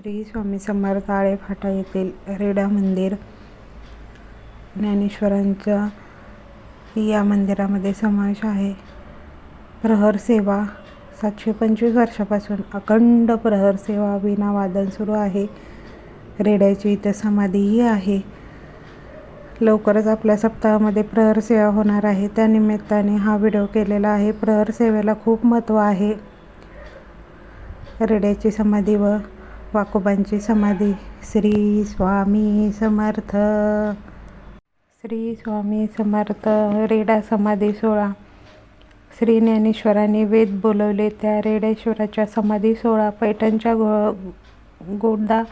श्री स्वामी समर्थ आळे फाटा येथील रेडा मंदिर ज्ञानेश्वरांचा या मंदिरामध्ये समावेश आहे. प्रहर सेवा सातशे पंचवीस वर्षापासून अखंड प्रहर सेवा विना वादन सुरू आहे. रेड्याची इथं समाधीही आहे. लवकरच आपल्या सप्ताहामध्ये प्रहर सेवा होणार आहे. त्यानिमित्ताने हा व्हिडिओ केलेला आहे. प्रहर सेवेला खूप महत्त्व आहे. रेड्याची समाधी व वाकोबांची समाधी श्री स्वामी समर्थ. श्री स्वामी समर्थ रेडा समाधी सोहळा. श्री ज्ञानेश्वरांनी वेद बोलवले त्या रेडेश्वराच्या समाधी सोहळा पैठणच्या गो गोडदा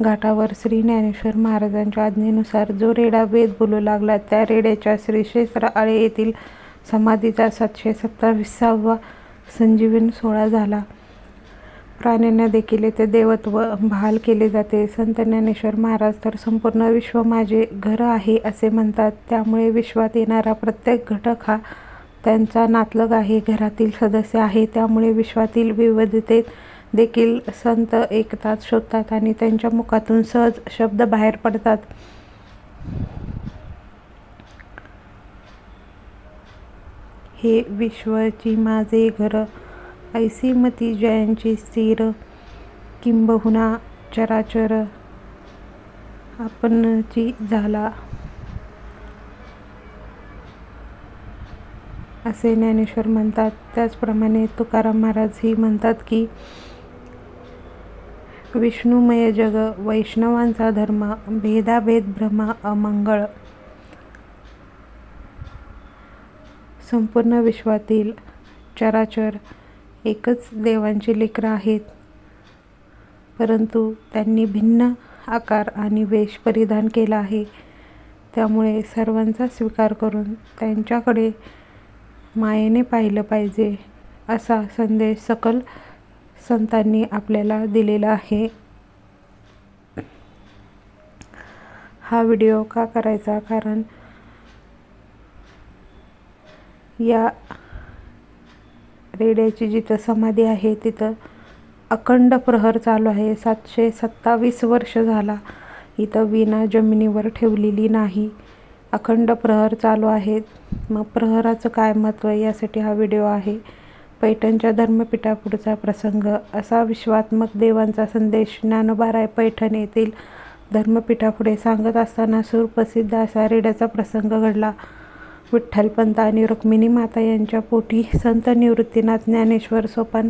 घाटावर श्री ज्ञानेश्वर महाराजांच्या आज्ञेनुसार जो रेडा वेद बोलू लागला त्या रेड्याच्या श्री क्षेत्र आळे येथील समाधीचा सातशे सत्तावीसावा संजीवन सोहळा झाला. प्राण्यांना देखील येथे देवत्व बहाल केले जाते. संत ज्ञानेश्वर महाराज तर संपूर्ण विश्व माझे घर आहे असे म्हणतात. त्यामुळे विश्वात येणारा प्रत्येक घटक हा त्यांचा नातलग आहे घरातील सदस्य आहे. त्यामुळे विश्वातील विविधतेत देखील संत एकतात शोधतात आणि त्यांच्या मुखातून सहज शब्द बाहेर पडतात. हे विश्वाची माझे घर ऐसी मती जयांची स्थिर किंबहुना चराचर आपणची झाला. असे ज्ञानेश्वर म्हणतात. त्याचप्रमाणे तुकाराम महाराजही म्हणतात की विष्णुमय जग वैष्णवांचा धर्म भेदाभेद भ्रमा अमंगळ. संपूर्ण विश्वातील चराचर एकच देवांची लेकरं आहेत. परंतु त्यांनी भिन्न आकार आणि वेश परिधान केला आहे. त्यामुळे सर्वांचा स्वीकार करून त्यांच्याकडे मायेने पाहिलं पाहिजे असा संदेश सकल संतांनी आपल्याला दिलेला आहे. हा व्हिडिओ का करायचा? कारण या रेड्याची जिथं समाधी आहे तिथं अखंड प्रहर चालू आहे. सातशे सत्तावीस वर्ष झाला इथं विना जमिनीवर ठेवलेली नाही. अखंड प्रहर चालू आहेत मग प्रहराचं काय महत्त्व यासाठी हा व्हिडिओ आहे. पैठणच्या धर्मपीठापुढचा प्रसंग. असा विश्वात्मक देवांचा संदेश ज्ञानोबाराय पैठण येथील धर्मपीठापुढे सांगत असताना सुप्रसिद्ध असा रेड्याचा प्रसंग घडला. विठ्ठलपंत आणि रुक्मिणी माता यांच्या पोटी संत निवृत्तीनाथ ज्ञानेश्वर सोपान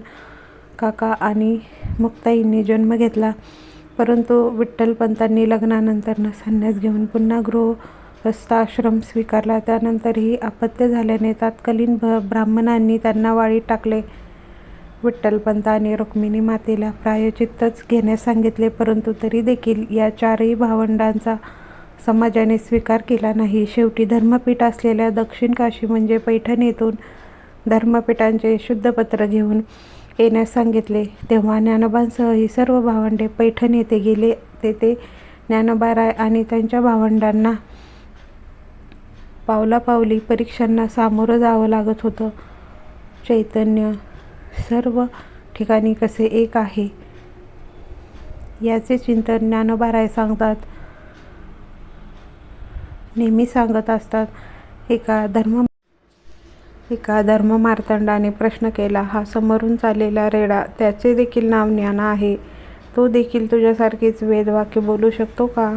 काका आणि मुक्ताईंनी जन्म घेतला. परंतु विठ्ठलपंतांनी लग्नानंतर संन्यास घेऊन पुन्हा गृहस्थाश्रम स्वीकारला. त्यानंतरही अपत्य झाल्याने तात्कालीन भ ब्राह्मणांनी त्यांना वाळीत टाकले. विठ्ठलपंत आणि रुक्मिणी मातेला प्रायचित्तच घेण्यास सांगितले परंतु तरी देखील या चारही भावंडांचा समाजाने स्वीकार केला नाही. शेवटी धर्मपीठ असलेल्या दक्षिण काशी म्हणजे पैठण येथून धर्मपीठांचे शुद्धपत्र घेऊन येण्यास सांगितले. तेव्हा ज्ञानोबांसह ही सर्व भावंडे पैठण येथे गेले. तेथे ज्ञानोबाराय आणि त्यांच्या भावंडांना पावलापावली परीक्षांना सामोरं जावं लागत होतं. चैतन्य सर्व ठिकाणी कसे एक आहे? याचे चिंतन ज्ञानोबा राय सांगतात. नेहमी सांगत असतात एका धर्म एका धर्ममार्तंडाने प्रश्न केला हा समोरून चाललेला रेडा त्याचे देखील नाव ज्ञान आहे. तो देखील तुझ्यासारखीच वेदवाक्य बोलू शकतो का?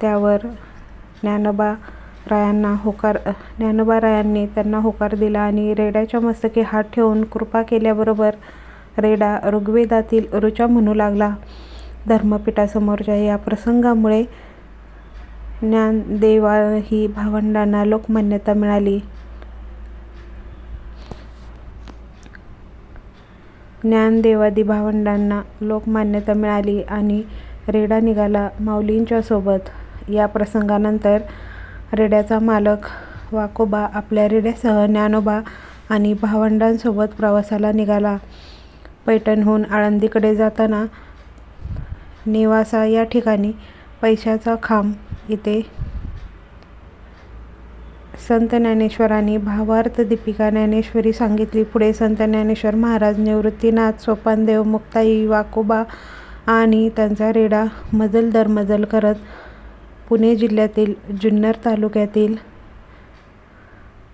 त्यावर ज्ञानोबा रायांना होकार ज्ञानोबा रायांनी त्यांना होकार दिला आणि रेड्याच्या मस्तकी हात ठेवून कृपा केल्याबरोबर रेडा ऋग्वेदातील ऋचा म्हणू लागला. धर्मपीठासमोरच्या या प्रसंगामुळे ज्ञानदेवा ही भावंडांना लोकमान्यता मिळाली. ज्ञानदेवादी भावंडांना लोकमान्यता मिळाली आणि रेडा निघाला माऊलींच्या सोबत. या प्रसंगानंतर रेड्याचा मालक वाकोबा आपल्या रेड्यासह ज्ञानोबा आणि भावंडांसोबत प्रवासाला निघाला. पैठणहून आळंदीकडे जाताना नेवासा या ठिकाणी पैशाचा खांब इथे संत ज्ञानेश्वरांनी भावार्थ दीपिका ज्ञानेश्वरी सांगितली पुढे संत ज्ञानेश्वर महाराज निवृत्तीनाथ सोपानदेव मुक्ताई वाकोबा आणि त्यांचा रेडा मजल दर मजल करत पुणे जिल्ह्यातील जुन्नर तालुक्यातील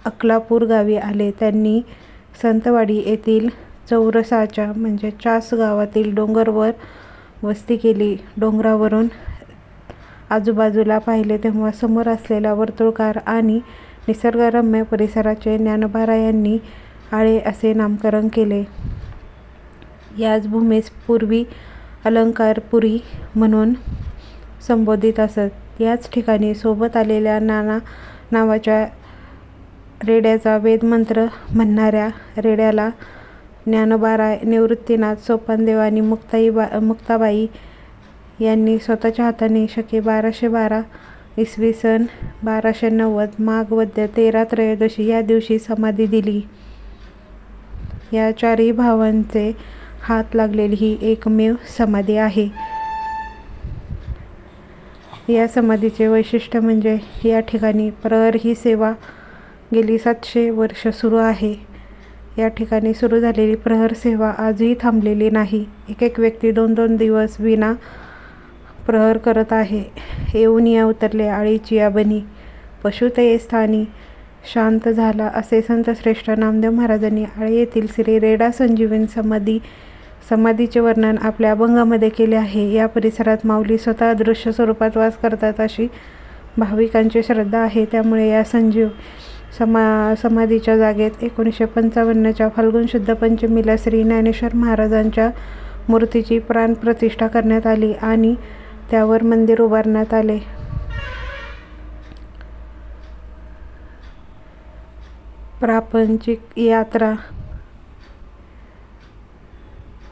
अकलापूर गावी आले. त्यांनी संतवाडी येथील चौरसाच्या म्हणजे चास गावातील डोंगरवर वस्ती केली. डोंगरावरून आजूबाजूला पाहिले तेव्हा समोर असलेला वर्तुळकार आणि निसर्गरम्य परिसराचे ज्ञानोबारायांनी आळे असे नामकरण केले. याच भूमीस पूर्वी अलंकारपुरी म्हणून संबोधित असत. याच ठिकाणी सोबत आलेल्या नाना नावाच्या रेड्याचा वेदमंत्र म्हणणाऱ्या रेड्याला ज्ञानबारा निवृत्तीनाथ, सोपानदेव आणि मुक्ताई बा मुक्ताबाई यांनी स्वतःच्या हाताने शके बाराशे बारा इसवी सन बाराशे नव्वद माघ वद्य तेरा त्रयोदशी या दिवशी समाधी दिली. या चारही भावांचे हात लागलेली ही एकमेव समाधी आहे. या समाधीचे वैशिष्ट्य म्हणजे या ठिकाणी प्रहर ही सेवा गेली सातशे वर्ष सुरू आहे. या ठिकाणी सुरू झालेली प्रहर सेवा आजही थांबलेली नाही. एक एक व्यक्ती दोन दोन दिवस विना प्रहर करत आहे. येऊनिया उतरले आळीची या बनी, पशुतये स्थानी शांत झाला असे संतश्रेष्ठ नामदेव महाराजांनी आळे येथील श्री रेडा संजीवन समाधी समाधीचे वर्णन आपल्या अभंगामध्ये केले आहे. या परिसरात माऊली स्वतः दृश्य स्वरूपात वास करतात अशी भाविकांची श्रद्धा आहे. त्यामुळे या संजीव समा समाधीच्या जागेत एकोणीसशे पंचावन्नच्या फाल्गुन शुद्ध पंचमीला श्री ज्ञानेश्वर महाराजांच्या मूर्तीची प्राणप्रतिष्ठा करण्यात आली आणि त्यावर मंदिर उभारण्यात आले. प्रापंचिक यात्रा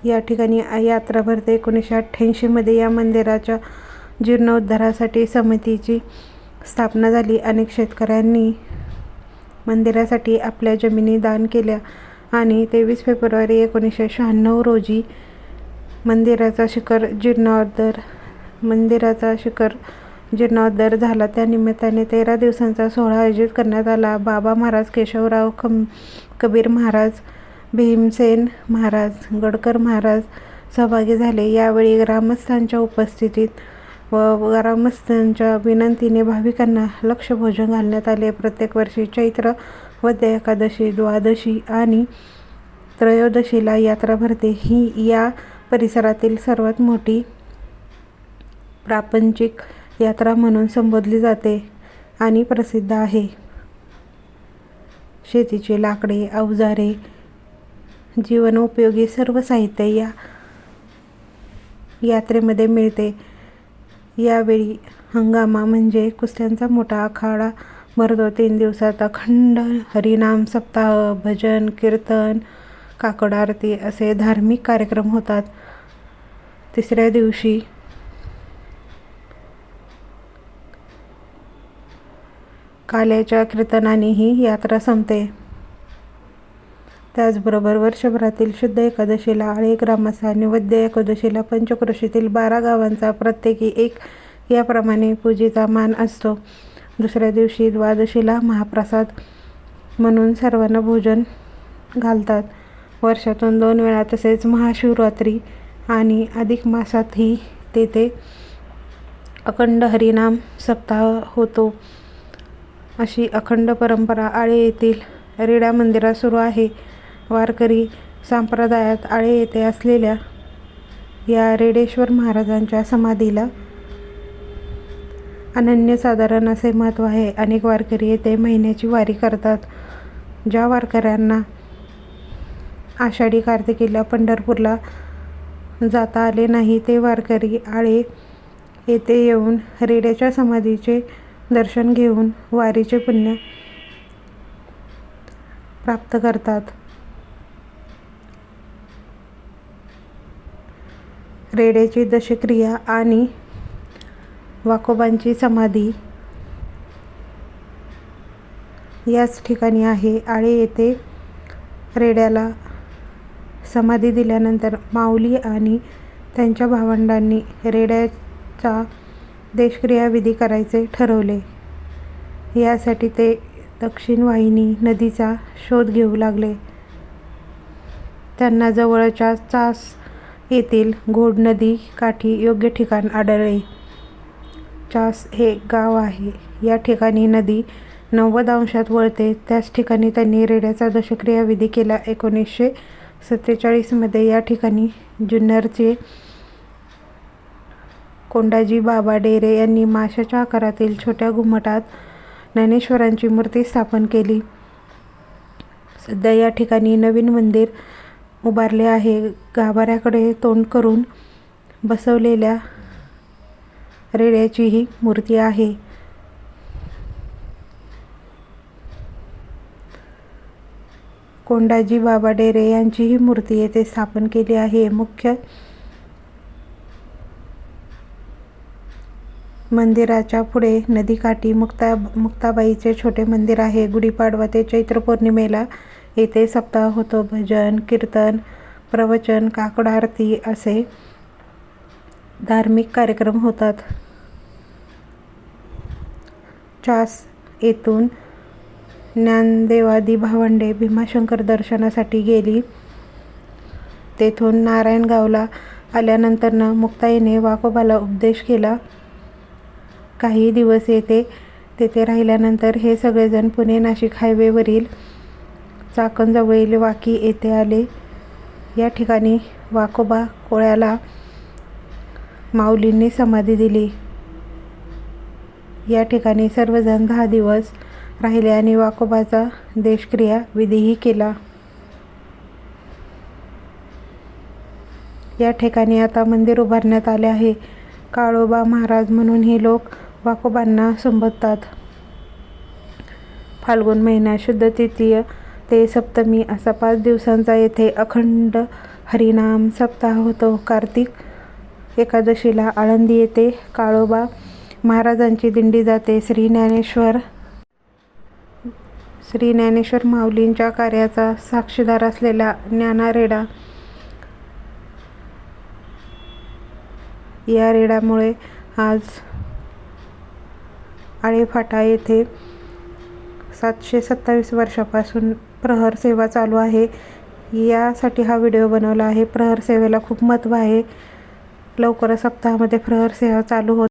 या ठिकाणी यात्रा भरते. एकोणीसशे अठ्ठ्याऐंशीमध्ये या मंदिराच्या जीर्णोद्धारासाठी समितीची स्थापना झाली. अनेक शेतकऱ्यांनी मंदिरासाठी आपल्या जमिनी दान केल्या आणि तेवीस फेब्रुवारी एकोणीसशे शहाण्णव रोजी मंदिराचा शिखर जीर्णोद्धार मंदिराचा शिखर जीर्णोद्धार झाला. त्यानिमित्ताने तेरा दिवसांचा सोहळा आयोजित करण्यात आला. बाबा महाराज, केशवराव कबीर महाराज, भीमसेन महाराज, गडकर महाराज सहभागी झाले. यावेळी ग्रामस्थांच्या उपस्थितीत व ग्रामस्थांच्या विनंतीने भाविकांना लक्ष भोजन घालण्यात आले. प्रत्येक वर्षी चैत्र वद्य एकादशी, द्वादशी आणि त्रयोदशीला यात्रा भरते. ही या परिसरातील सर्वात मोठी प्रापंचिक यात्रा म्हणून संबोधली जाते आणि प्रसिद्ध आहे. शेतीची लाकडे, अवजारे, जीवनोपयोगी सर्व साहित्य या यात्रेमध्ये मिळते. यावेळी हंगामा म्हणजे कुस्त्यांचा मोठा आखाडा भरतो. तीन दिवसात अखंड हरिनाम सप्ताह, भजन, कीर्तन, काकड आरती असे धार्मिक कार्यक्रम होतात. तिसऱ्या दिवशी काल्याच्या कीर्तनाने ही यात्रा संपते. त्याचबरोबर वर्षभरातील शुद्ध एकादशीला आळे ग्रामस्था वद्य एकादशीला पंचक्रोशीतील बारा गावांचा प्रत्येकी एक याप्रमाणे पूजेचा मान असतो. दुसऱ्या दिवशी द्वादशीला महाप्रसाद म्हणून सर्वांना भोजन घालतात. वर्षातून दोन वेळा तसेच महाशिवरात्री आणि अधिक मासातही तेथे अखंड हरिनाम सप्ताह होतो. अशी अखंड परंपरा आळे येथील रेडा मंदिरात सुरू आहे. वारकरी संप्रदायात आळे येथे असलेल्या या रेडेश्वर महाराजांच्या समाधीला अनन्यसाधारण असे महत्त्व आहे. अनेक वारकरी येथे महिन्याची वारी करतात. ज्या वारकऱ्यांना आषाढी कार्तिकीला पंढरपूरला जाता आले नाही ते वारकरी आळे येथे येऊन रेड्याच्या समाधीचे दर्शन घेऊन वारीचे पुण्य प्राप्त करतात. रेड्याची दशक्रिया आणि वाकोबांची समाधी याच ठिकाणी आहे. आळे येथे रेड्याला समाधी दिल्यानंतर माऊली आणि त्यांच्या भावंडांनी रेड्याचा देशक्रियाविधी करायचे ठरवले. यासाठी ते दक्षिणवाहिनी नदीचा शोध घेऊ लागले. त्यांना जवळच्या चास येथील घोड नदी काठी योग्य ठिकाण आढळले. चास हे गाव आहे. या ठिकाणी नदी नव्वद अंशात वळते. त्याच ठिकाणी त्यांनी रेड्याचा दशक्रिया विधी केला. एकोणीसशे सत्तेचाळीसमध्ये या ठिकाणी जुन्नरचे कोंडाजी बाबा डेरे यांनी माशाच्या आकारातील छोट्या घुमटात ज्ञानेश्वरांची मूर्ती स्थापन केली. सध्या या ठिकाणी नवीन मंदिर उभारले आहे. गाभाऱ्याकडे तोंड करून बसवलेल्या रेड्याची ही मूर्ती आहे. कोंडाजी बाबा डेरे यांची ही मूर्ती येथे स्थापन केली आहे. मुख्य मंदिराच्या पुढे नदीकाठी मुक्ता मुक्ताबाईचे छोटे मंदिर आहे. गुढीपाडवा ते चैत्र पौर्णिमेला येथे सप्ताह होतो. भजन, कीर्तन, प्रवचन, काकड आरती असे धार्मिक कार्यक्रम होतात. चास येथून ज्ञानदेवादी भावंडे भीमाशंकर दर्शनासाठी गेली. तेथून नारायणगावला आल्यानंतरनं मुक्ताईने वाकोबाला उपदेश केला. काही दिवस येथे तेथे राहिल्यानंतर हे सगळेजण पुणे-नाशिक हायवेवरील चाकणजवळील वाकी येथे आले. या ठिकाणी वाकोबा कोळ्याला माऊलींनी समाधी दिली. या ठिकाणी सर्वजण दहा दिवस राहिले आणि वाकोबाचा देशक्रिया विधीही केला. या ठिकाणी आता मंदिर उभारण्यात आले आहे. काळोबा महाराज म्हणून हे लोक वाकोबांना संबोधतात. फाल्गुन महिन्यात शुद्ध तृतीय ते सप्तमी असा पाच दिवसांचा येथे अखंड हरिनाम सप्ताह होतो. कार्तिक एकादशीला आळंदी येथे काळोबा महाराजांची दिंडी जाते. श्री ज्ञानेश्वर श्री ज्ञानेश्वर माऊलींच्या कार्याचा साक्षीदार असलेला ज्ञानारेडा या रेडामुळे आज आळेफाटा येथे सातशे सत्तावीस वर्षापासून प्रहर सेवा चालू आहे. यासाठी हा व्हिडिओ बनवला आहे. प्रहर सेवेला खूप महत्त्व आहे. लवकरच सप्ताहामध्ये प्रहर सेवा चालू होत